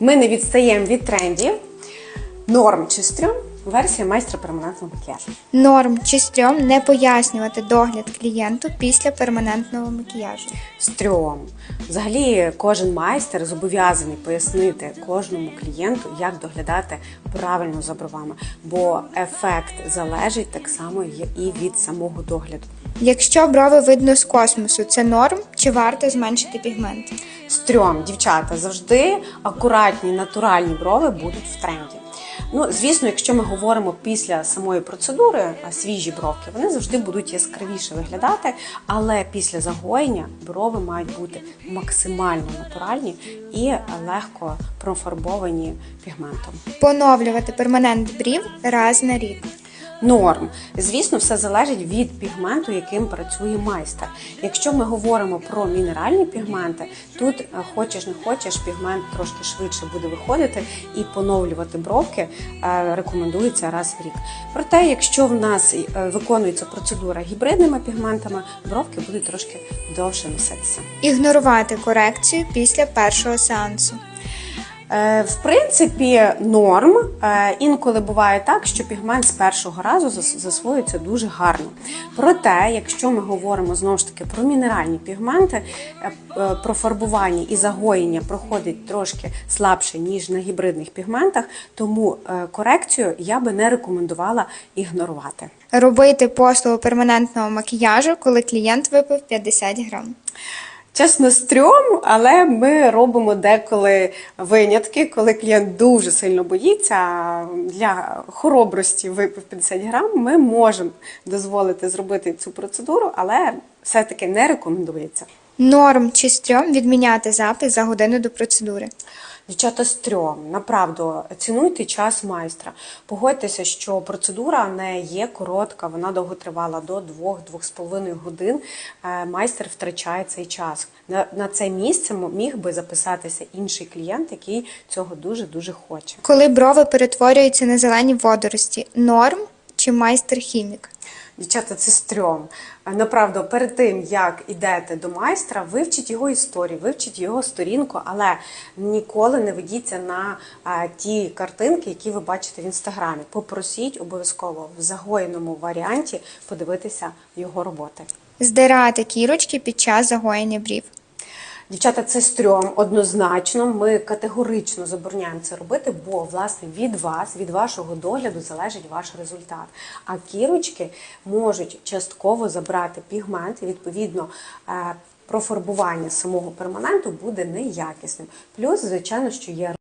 Ми не відстаємо від трендів. Норм чи стрьом версія майстра перманентного макіяжу. Норм чи стрьом не пояснювати догляд клієнту після перманентного макіяжу. Стрьом. Взагалі, кожен майстер зобов'язаний пояснити кожному клієнту, як доглядати правильно за бровами, бо ефект залежить так само і від самого догляду. Якщо брови видно з космосу, це норм чи варто зменшити пігмент? Стрьом, дівчата, завжди акуратні, натуральні брови будуть в тренді. Ну, звісно, якщо ми говоримо після самої процедури, свіжі бровки, вони завжди будуть яскравіше виглядати, але після загоєння брови мають бути максимально натуральні і легко профарбовані пігментом. Поновлювати перманент брів раз на рік. Норм. Звісно, все залежить від пігменту, яким працює майстер. Якщо ми говоримо про мінеральні пігменти, тут е, хочеш не хочеш, пігмент трошки швидше буде виходити і поновлювати бровки е, рекомендується раз в рік. Проте, якщо в нас е, виконується процедура гібридними пігментами, бровки будуть трошки довше носитися. Ігнорувати корекцію після першого сеансу. Е, В принципі, норм. Е, Інколи буває так, що пігмент з першого разу зас- засвоюється дуже гарно. Проте, якщо ми говоримо знову ж таки про мінеральні пігменти, е, е, профарбування і загоєння проходить трошки слабше, ніж на гібридних пігментах, тому корекцію я би не рекомендувала ігнорувати. Робити послугу перманентного макіяжу, коли клієнт випив 50 грам. Чесно, стрьом, але ми робимо деколи винятки, коли клієнт дуже сильно боїться. Для хоробрості випив 50 грам, ми можемо дозволити зробити цю процедуру, але все-таки не рекомендується. Норм чи стрьом відміняти запис за годину до процедури. Дівчата, стрьом, направду, цінуйте час майстра. Погодьтеся, що процедура не є коротка, вона довго тривала до 2-2,5 годин. Е, Майстер втрачає цей час. На, це місце міг би записатися інший клієнт, який цього дуже-дуже хоче. Коли брови перетворюються на зелені водорості. Норм чи майстер-хімік? Дівчата, це стрьом. Е, Направду, перед тим як ідете до майстра, вивчіть його історію, вивчіть його сторінку, але ніколи не ведіться на е, ті картинки, які ви бачите в інстаграмі. Попросіть обов'язково в загоєному варіанті подивитися його роботи. Здирати кірочки під час загоєння брів. Дівчата, це стрьом однозначно. Ми категорично забороняємо це робити, бо власне від вас, від вашого догляду залежить ваш результат. А кірочки можуть частково забрати пігмент, і відповідно. е, Профарбування самого перманенту буде неякісним. Плюс, звичайно, що є